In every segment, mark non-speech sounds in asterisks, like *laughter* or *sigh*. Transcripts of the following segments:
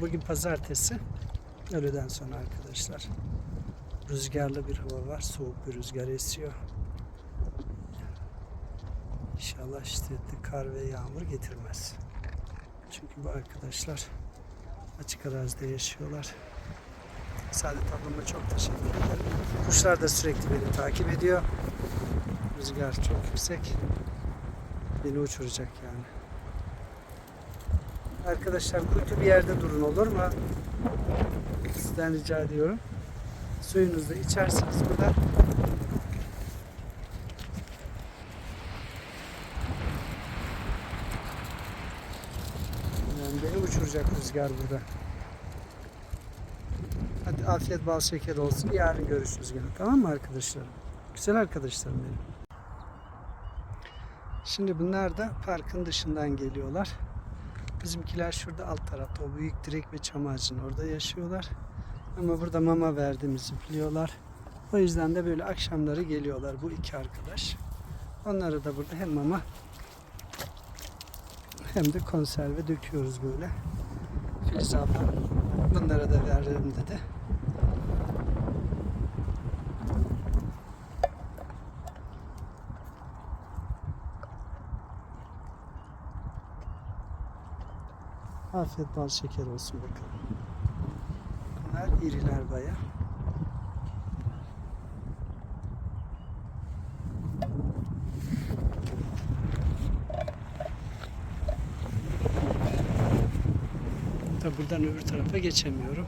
Bugün pazartesi. Öğleden sonra arkadaşlar. Rüzgarlı bir hava var. Soğuk bir rüzgar esiyor. İnşallah şiddetli kar ve yağmur getirmez. Çünkü bu arkadaşlar açık arazide yaşıyorlar. Saadet ablama çok teşekkür ederim. Kuşlar da sürekli beni takip ediyor. Rüzgar çok yüksek. Beni uçuracak yani. Arkadaşlar kuytu bir yerde durun olur mu? Sizden rica ediyorum. Suyunuzu içersiniz burada. Yani beni uçuracak rüzgar burada. Hadi afiyet bal şeker olsun. Yarın görüşürüz gene. Tamam mı arkadaşlarım? Güzel arkadaşlarım benim. Şimdi bunlar da parkın dışından geliyorlar. Bizimkiler şurada alt tarafta o büyük direk ve çam ağacının orada yaşıyorlar. Ama burada mama verdiğimizi biliyorlar. O yüzden de böyle akşamları geliyorlar bu iki arkadaş. Onları da burada hem mama hem de konserve döküyoruz böyle. Filiz abla bunlara da veririm dedi. Afiyet bal şeker olsun bakalım. Bunlar iriler baya. Da buradan öbür tarafa geçemiyorum.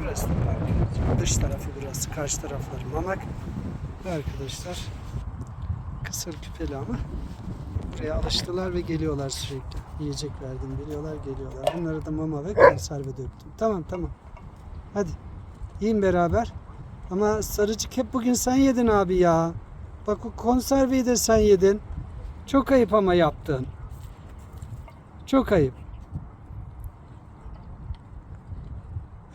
Burası da park. Dış tarafı burası. Karşı tarafları mamak. Ve arkadaşlar kısır küpeli ama buraya alıştılar ve geliyorlar sürekli. Yiyecek verdim biliyorlar geliyorlar. Bunları da mama ve konserve döktüm. Tamam tamam. Hadi yiyin beraber. Ama sarıcık hep bugün sen yedin abi ya. Bak o konserveyi de sen yedin. Çok ayıp ama yaptın. Çok ayıp.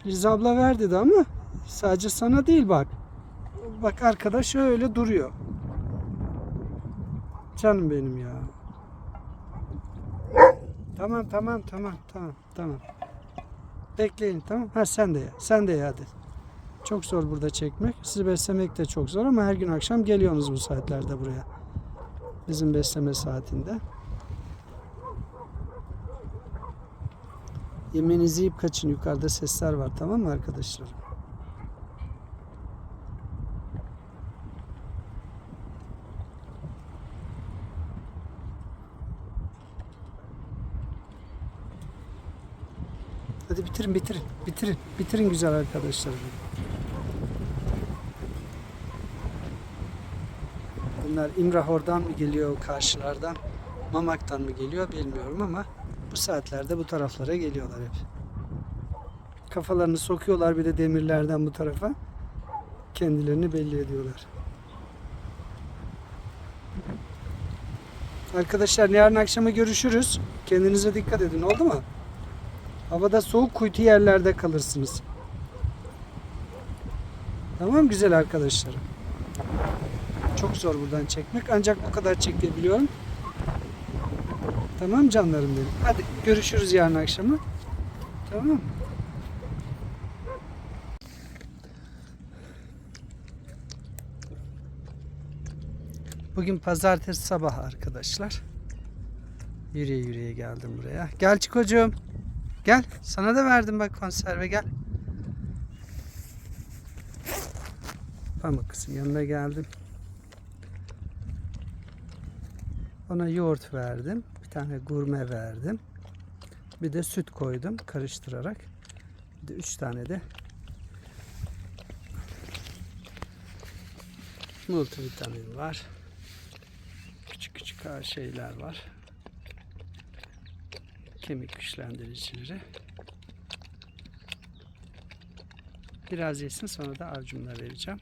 Filiz abla ver dedi ama sadece sana değil bak. Bak arkadaş öyle duruyor. Canım benim ya. Tamam tamam tamam tamam tamam. Bekleyin tamam. Ha sen de ya. Sen de ya hadi. Çok zor burada çekmek. Sizi beslemek de çok zor ama her gün akşam geliyorsunuz bu saatlerde buraya. Bizim besleme saatinde. Yemeğinizi yiyip kaçın. Yukarıda sesler var tamam mı arkadaşlar? Hadi bitirin bitirin. Bitirin. Bitirin güzel arkadaşlarım. Bunlar İmrahor'dan mı geliyor karşılardan? Mamak'tan mı geliyor bilmiyorum ama bu saatlerde bu taraflara geliyorlar hep. Kafalarını sokuyorlar bir de demirlerden bu tarafa. Kendilerini belli ediyorlar. Arkadaşlar yarın akşama görüşürüz. Kendinize dikkat edin oldu mu? Havada soğuk kuytu yerlerde kalırsınız. Tamam güzel arkadaşlarım. Çok zor buradan çekmek ancak bu kadar çekebiliyorum. Tamam canlarım benim. Hadi görüşürüz yarın akşama. Tamam. Bugün pazartesi sabah arkadaşlar. Yürüye yürüye geldim buraya. Gel Çikocuğum. Gel. Sana da verdim bak konserve gel. Pamuk kızım yanına geldim. Ona yoğurt verdim. Bir tane gurme verdim. Bir de süt koydum karıştırarak. Bir de üç tane de multivitamin var. Küçük küçük şeyler var kemik güçlendiricileri. Biraz yesin sonra da avcumla vereceğim.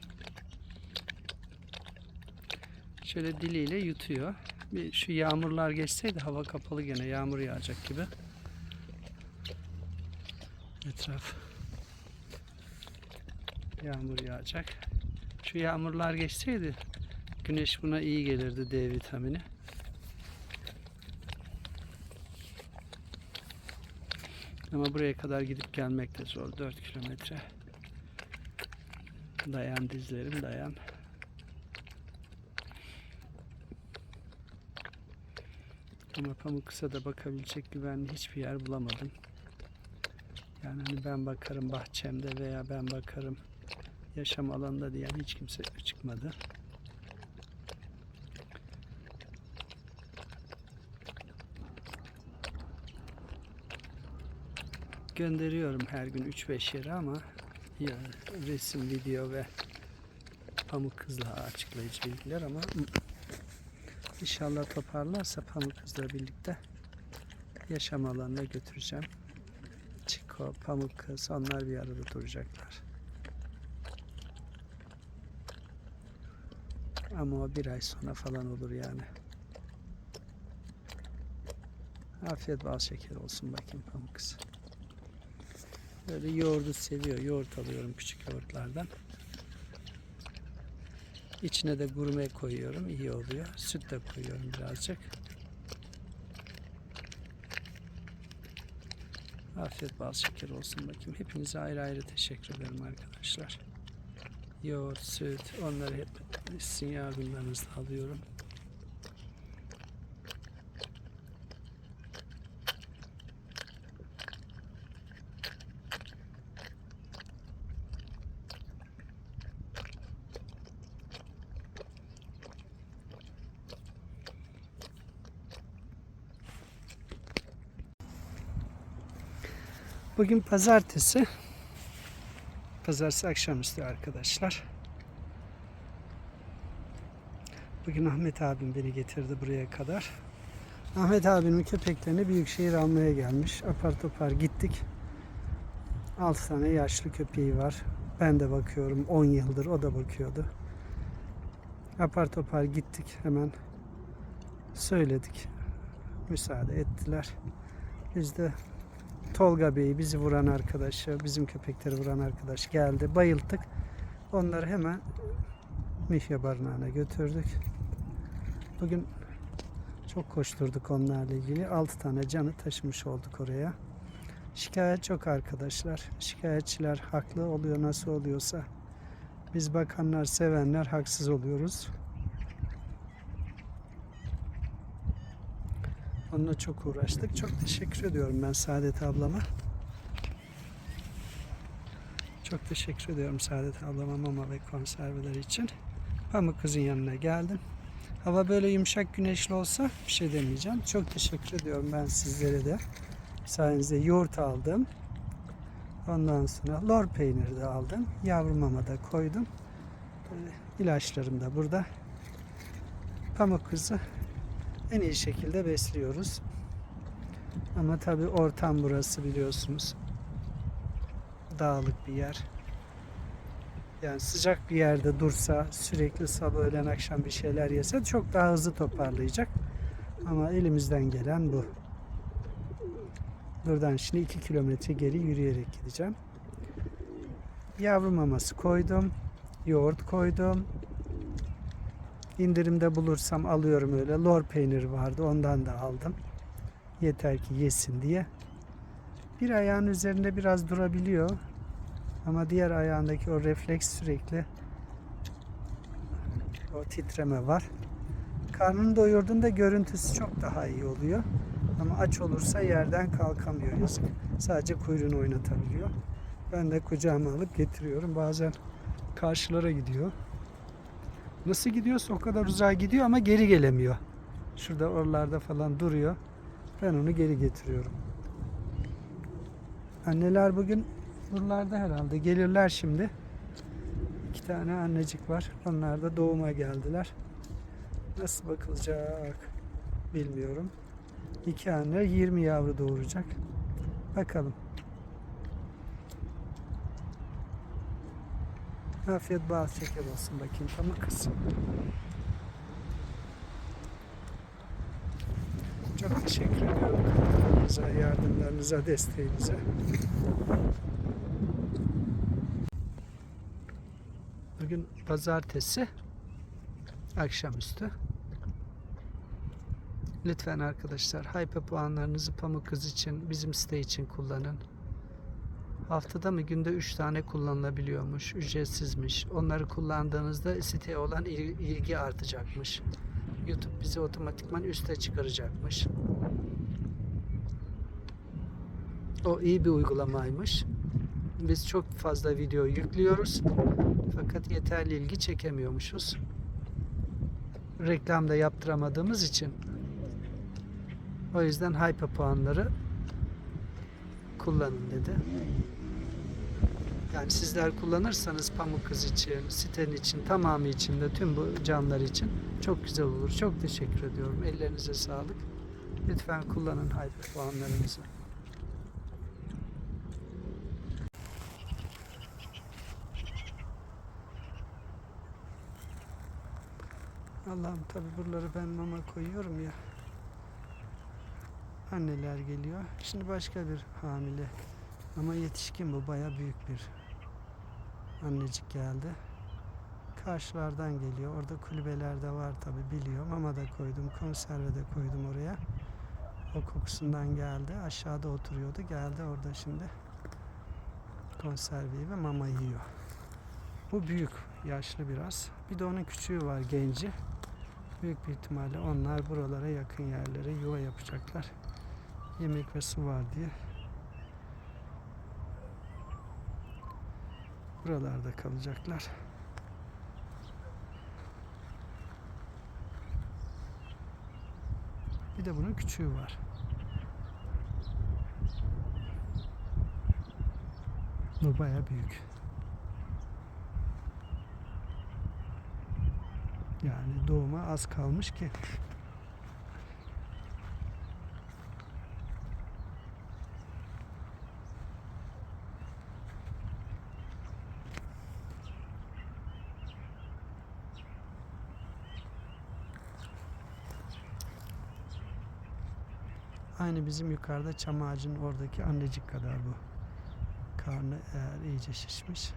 Şöyle diliyle yutuyor. Bir şu yağmurlar geçseydi hava kapalı gene yağmur yağacak gibi. Etraf yağmur yağacak. Şu yağmurlar geçseydi güneş buna iyi gelirdi D vitamini. Ama buraya kadar gidip gelmek de zor. 4 kilometre. Dayan dizlerim dayan. Ama Pamukkıs'a da bakabilecek güvenli hiçbir yer bulamadım. Yani hani ben bakarım bahçemde veya ben bakarım yaşam alanında diyen hiç kimse çıkmadı. Gönderiyorum her gün 3-5 yere ama ya resim, video ve pamuk kızla açıklayıcı bilgiler ama inşallah toparlarsa pamuk kızla birlikte yaşam alanına götüreceğim. Çiko, pamuk kız onlar bir arada duracaklar. Ama o bir ay sonra falan olur yani. Afiyet bal şeker olsun bakayım pamuk kız. Böyle yoğurdu seviyor. Yoğurt alıyorum küçük yoğurtlardan. İçine de gurme koyuyorum. iyi oluyor. Süt de koyuyorum birazcık. Afiyet bal şeker olsun bakayım. Hepinize ayrı ayrı teşekkür ederim arkadaşlar. Yoğurt, süt onları hep sizin yardımlarınızla alıyorum. Bugün pazartesi. Pazartesi akşamüstü arkadaşlar. Bugün Ahmet abim beni getirdi buraya kadar. Ahmet abimin köpeklerini Büyükşehir almaya gelmiş. Apar topar gittik. 6 tane yaşlı köpeği var. Ben de bakıyorum 10 yıldır o da bakıyordu. Apar topar gittik hemen söyledik. Müsaade ettiler. Biz de Tolga Bey bizi vuran arkadaşı, bizim köpekleri vuran arkadaş geldi. Bayılttık. Onları hemen Mihya Barınağı'na götürdük. Bugün çok koşturduk onlarla ilgili. 6 tane canı taşımış olduk oraya. Şikayet çok arkadaşlar. Şikayetçiler haklı oluyor nasıl oluyorsa. Biz bakanlar, sevenler haksız oluyoruz. Onunla çok uğraştık. Çok teşekkür ediyorum ben Saadet ablama. Çok teşekkür ediyorum Saadet ablama mama ve konserveler için. Pamuk kızın yanına geldim. Hava böyle yumuşak güneşli olsa bir şey demeyeceğim. Çok teşekkür ediyorum ben sizlere de. Sayenizde yoğurt aldım. Ondan sonra lor peyniri de aldım. Yavru mama da koydum. Böyle ilaçlarım da burada. Pamuk kızı en iyi şekilde besliyoruz. Ama tabi ortam burası biliyorsunuz. Dağlık bir yer. Yani sıcak bir yerde dursa, sürekli sabah öğlen akşam bir şeyler yese çok daha hızlı toparlayacak. Ama elimizden gelen bu. Buradan şimdi 2 kilometre geri yürüyerek gideceğim. Yavru maması koydum. Yoğurt koydum. İndirimde bulursam alıyorum öyle. Lor peyniri vardı ondan da aldım. Yeter ki yesin diye. Bir ayağın üzerinde biraz durabiliyor. Ama diğer ayağındaki o refleks sürekli o titreme var. Karnını doyurduğunda görüntüsü çok daha iyi oluyor. Ama aç olursa yerden kalkamıyor yazık. Sadece kuyruğunu oynatabiliyor. Ben de kucağıma alıp getiriyorum. Bazen karşılara gidiyor. Nasıl gidiyorsa o kadar uzağa gidiyor ama geri gelemiyor. Şurada oralarda falan duruyor. Ben onu geri getiriyorum. Anneler bugün buralarda herhalde. Gelirler şimdi. İki tane annecik var. Onlar da doğuma geldiler. Nasıl bakılacak bilmiyorum. İki anne 20 yavru doğuracak. Bakalım. Afiyet bal şeker olsun bakayım pamuk kız. Çok teşekkür ediyorum yardımlarınıza, desteğinize. Bugün pazartesi akşamüstü. Lütfen arkadaşlar hype puanlarınızı pamuk kız için, bizim site için kullanın. Haftada mı günde 3 tane kullanılabiliyormuş, ücretsizmiş. Onları kullandığınızda siteye olan il- ilgi artacakmış. YouTube bizi otomatikman üste çıkaracakmış. O iyi bir uygulamaymış. Biz çok fazla video yüklüyoruz. Fakat yeterli ilgi çekemiyormuşuz. Reklam da yaptıramadığımız için. O yüzden hype puanları kullanın dedi. Yani sizler kullanırsanız Pamuk Kız için, sitenin için, tamamı için de tüm bu canlar için çok güzel olur. Çok teşekkür ediyorum. Ellerinize sağlık. Lütfen kullanın hype puanlarınızı. Allah'ım tabi buraları ben mama koyuyorum ya. Anneler geliyor. Şimdi başka bir hamile. Ama yetişkin bu baya büyük bir annecik geldi. Karşılardan geliyor. Orada kulübelerde var tabi biliyorum. Mama da koydum. Konserve de koydum oraya. O kokusundan geldi. Aşağıda oturuyordu. Geldi orada şimdi. Konserveyi ve mama yiyor. Bu büyük. Yaşlı biraz. Bir de onun küçüğü var genci. Büyük bir ihtimalle onlar buralara yakın yerlere yuva yapacaklar. Yemek ve su var diye. Buralarda kalacaklar. Bir de bunun küçüğü var. Bu baya büyük. Yani doğuma az kalmış ki. Aynı bizim yukarıda çam ağacının oradaki annecik kadar bu. Karnı eğer iyice şişmiş.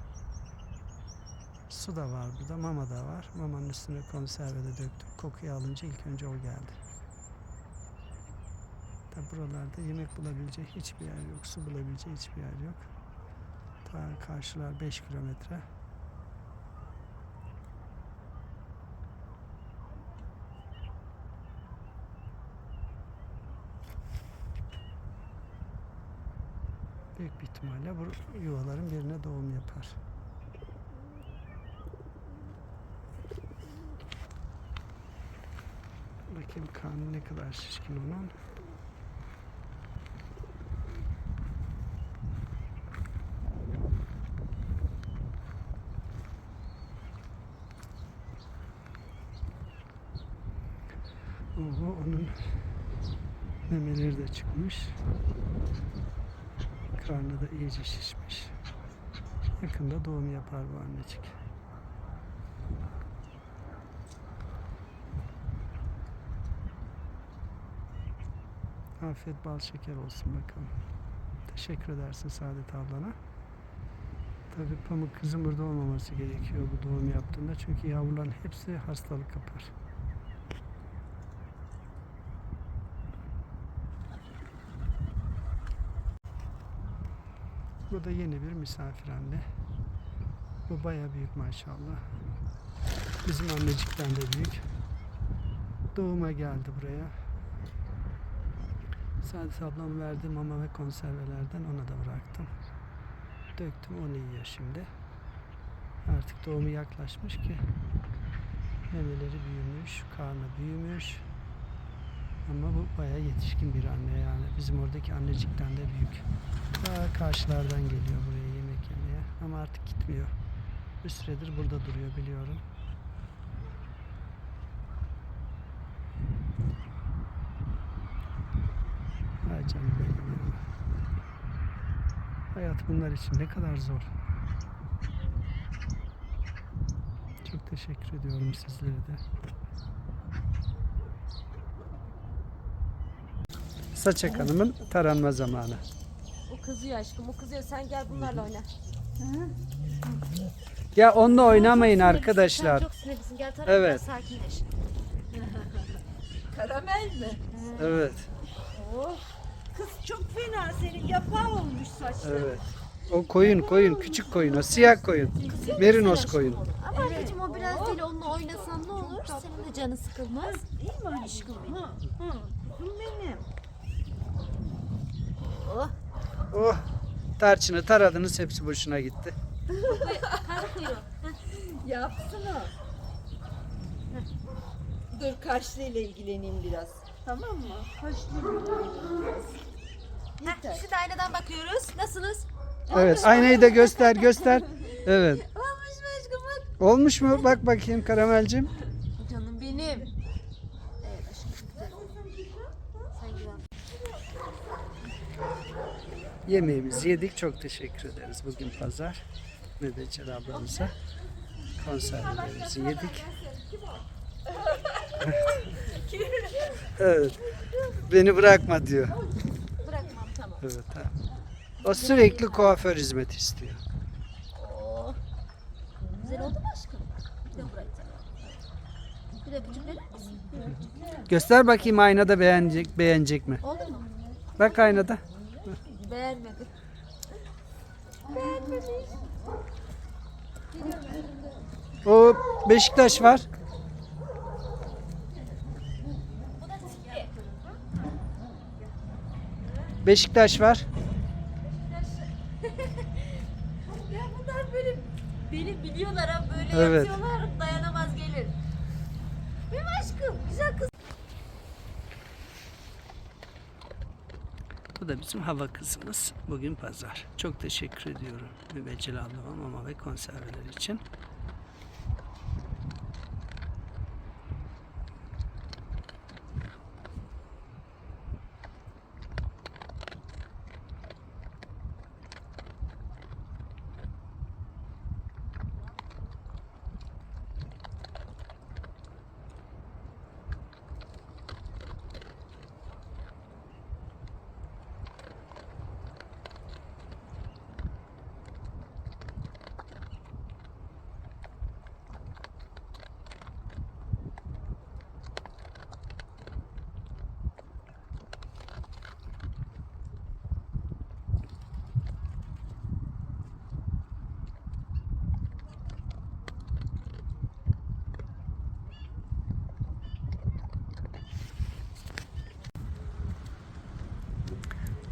Su da var burada, mama da var. Mamanın üstüne konserve de döktüm. Kokuyu alınca ilk önce o geldi. Tabi buralarda yemek bulabilecek hiçbir yer yok. Su bulabilecek hiçbir yer yok. Ta karşılar 5 kilometre. İhtimalle bu yuvaların birine doğum yapar. Bakayım karnı ne kadar şişkin onun. Oho onun memeleri de çıkmış. Karnı da iyice şişmiş. Yakında doğum yapar bu annecik. Afiyet bal şeker olsun bakalım. Teşekkür edersin Saadet ablana. Tabii pamuk kızın burada olmaması gerekiyor bu doğum yaptığında. Çünkü yavruların hepsi hastalık kapar. Bu da yeni bir misafir anne. Bu baya büyük maşallah. Bizim annecikten de büyük. Doğuma geldi buraya. Saadet ablam verdi mama ve konservelerden ona da bıraktım. Döktüm onu yiyor şimdi. Artık doğumu yaklaşmış ki memeleri büyümüş, karnı büyümüş. Ama bu bayağı yetişkin bir anne yani. Bizim oradaki annecikten de büyük. Daha karşılardan geliyor buraya yemek yemeye. Ama artık gitmiyor. Bir süredir burada duruyor biliyorum. Ay canım benim ya. Hayat bunlar için ne kadar zor. Çok teşekkür ediyorum sizlere de. Saçak Hanım'ın taranma zamanı. O kızıyor aşkım, o kızıyor. Sen gel bunlarla oyna. Ya onunla oynamayın arkadaşlar. Sen çok sinirlisin. Gel tara Evet. biraz sakinleş. *laughs* Karamel mi? Evet. Oh. Kız çok fena senin yapağı olmuş saçları. Evet. O koyun koyun küçük koyun o siyah koyun. Merinos koyun. Ama anneciğim o biraz değil onunla oynasan ne olur? Senin de canı sıkılmaz. Değil mi aşkım? Hı, hı. Kuzum benim. Oh. Oh tarçını taradınız hepsi boşuna gitti. *laughs* Kuyruğu. Yapsın o. Dur kaşlıyla ilgileneyim biraz. Tamam mı? Kaşlıyla ilgileneyim biraz. Yeter. Şimdi aynadan bakıyoruz. Nasılsınız? Evet aynayı da göster göster. Evet. Olmuş mu aşkım bak. Olmuş mu? Bak bakayım karamelcim. Canım benim. Evet aşkım güzel oldu. Sen güzel. Yemeğimizi yedik. Çok teşekkür ederiz. Bugün pazar. Mübeccel ablamıza konservelerimizi yedik. evet. Beni bırakma diyor. Bırakmam tamam. Evet. Ha. O sürekli kuaför hizmeti istiyor. Güzel oldu mu aşkım? Bir de burayı tak. Bir de öpücük verir misin? Göster bakayım aynada beğenecek beğenecek mi? Oldu mu? Bak aynada. Beğenmedi. O Beşiktaş var. Beşiktaş var. *laughs* Ya bunlar böyle beni biliyorlar ha böyle Evet. yapıyorlar dayanamaz gelir. Benim aşkım güzel kız. Da bizim hava kızımız. Bugün pazar. Çok teşekkür ediyorum Mübeccel ablama mama ve konserveler için.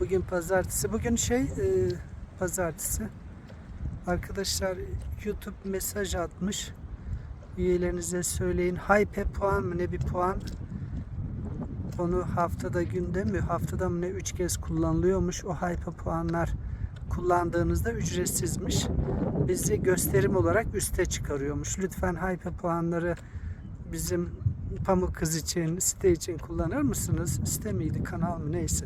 Bugün pazartesi. Bugün şey e, pazartesi. Arkadaşlar YouTube mesaj atmış. Üyelerinize söyleyin. Hype puan mı ne bir puan. Onu haftada günde mi haftada mı ne 3 kez kullanılıyormuş. O hype puanlar kullandığınızda ücretsizmiş. Bizi gösterim olarak üste çıkarıyormuş. Lütfen hype puanları bizim Pamuk Kız için, site için kullanır mısınız? Site miydi, kanal mı neyse.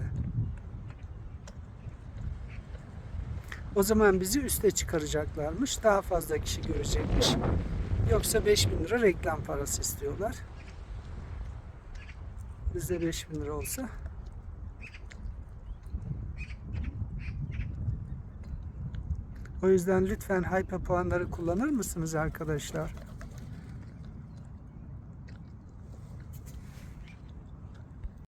O zaman bizi üste çıkaracaklarmış. Daha fazla kişi görecekmiş. Yoksa 5000 lira reklam parası istiyorlar. Bizde 5000 lira olsa O yüzden lütfen hype puanları kullanır mısınız arkadaşlar?